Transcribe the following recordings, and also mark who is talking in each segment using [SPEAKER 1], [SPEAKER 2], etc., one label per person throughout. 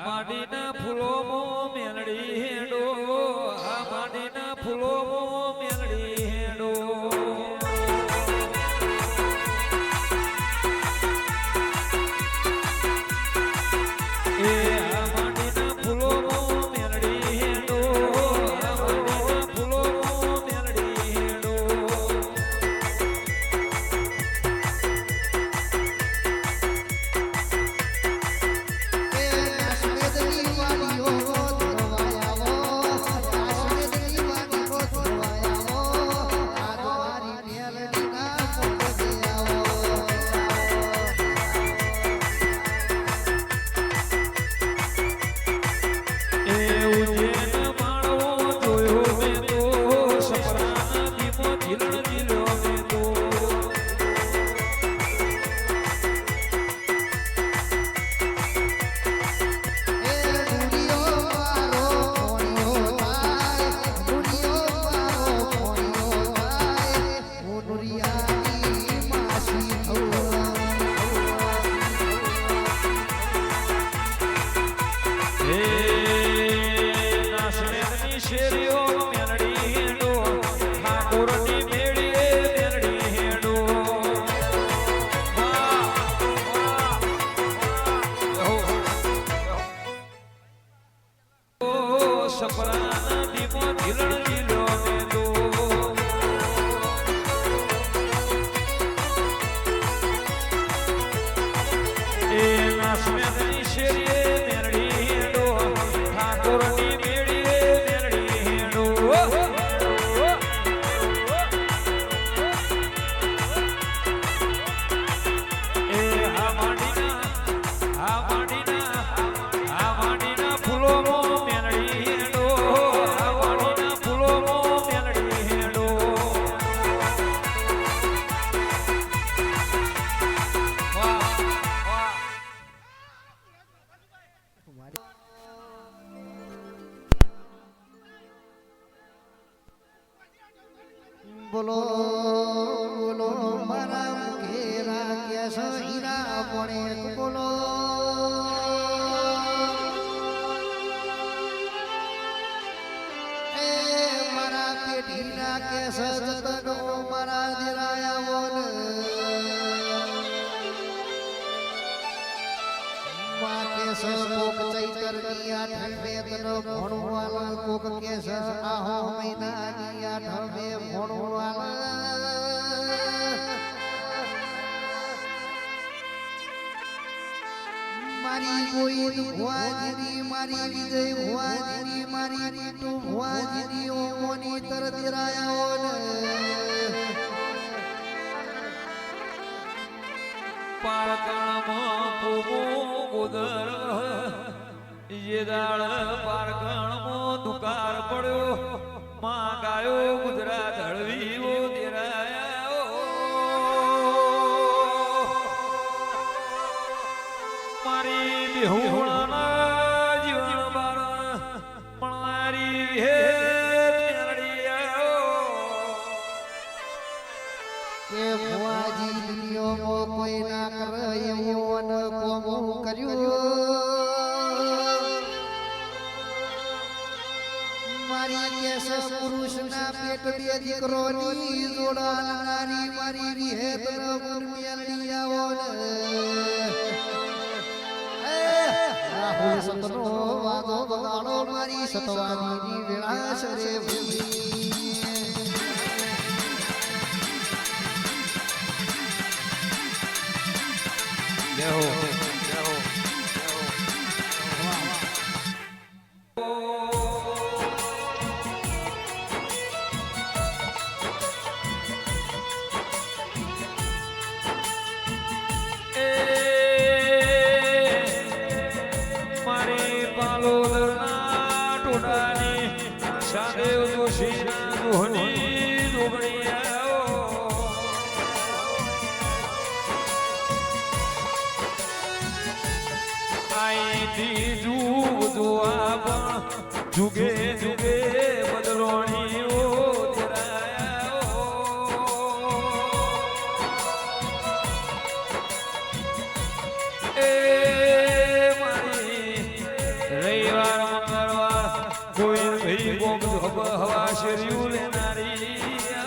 [SPEAKER 1] માડીના ફૂલોમાં Meldi Encher é
[SPEAKER 2] બોલો બોલો, મારા ઘેરા કેસ હીરા પણ બોલો. એ મારા પેઢીના કેસ જતનો મારા દિરાયા કેસ કોક ચૈતરની આઠમે તનો ભણવાલા કોક કેસ આહો મહિનાની આઠમે ભણવાલા મારી કોઈ ભુવાજીની મારી વિજય ભુવાજીની મારી રીટુ ભુવાજીની ઓમોની તર દિરાયા
[SPEAKER 1] પારકણમાં પૂમો ગોદર એ દાળ દુકાર પડ્યો. માં ગાયો ગુજરાત હળવીઓ
[SPEAKER 2] કે ભુવાજી દુનિયામાં કોઈ ના કરે એવું અને કોમું કર્યું. મારી કેસ પુરુષના પેટ બે દીકરોની જોડાનારી મારી વિહેત ગુણ આવો ને. એ, રાહુલ સતનો વાદો બગાડો મારી સતવાદીની વિલાસ રે ભૂમિ
[SPEAKER 1] દેહો દેહો મારી પાલોદરના ટોડાની જુગે જુગે બદલોણી રવિવાર મંગળવાર કોઈ હવા શરીર લેનારી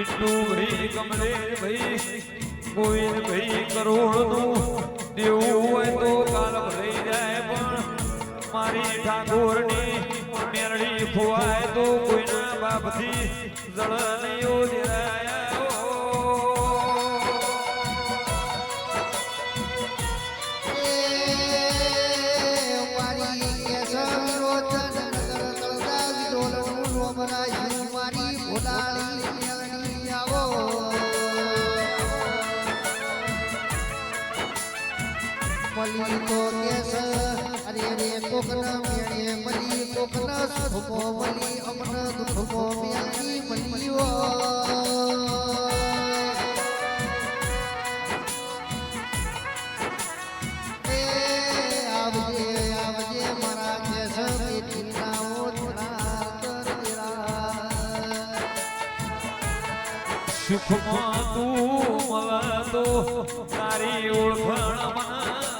[SPEAKER 1] કિટ્ટુ ભાઈ કમલેશ ભાઈ, ગોવિંદ ભાઈ, કરોડનું દેવું હોય તો કાલ ભરાઈ જાય, પણ મારી ઠાકોરની મેરડી ખોવાય તો કોઈના બાપથી જળ નહીં
[SPEAKER 2] નોમરાયું મારી ભોલાળી મલી તો કેસ અરે રે કોકન મેળે મલી કોકન સુખમો
[SPEAKER 1] તું મળતો તારી નાશમેદની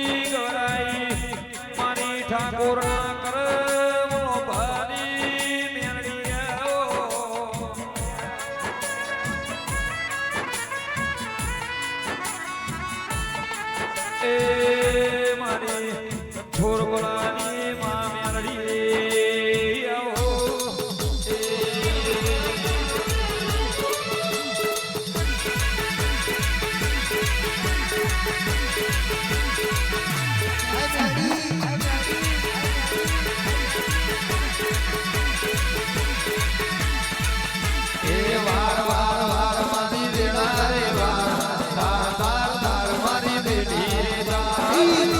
[SPEAKER 1] છોર બોલાની માં મેલડી આવો. એ વાર વાર વાર મારી વેળા રે વાર. તાર તાર તાર મારી બેટી, તાર.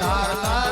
[SPEAKER 1] તારતા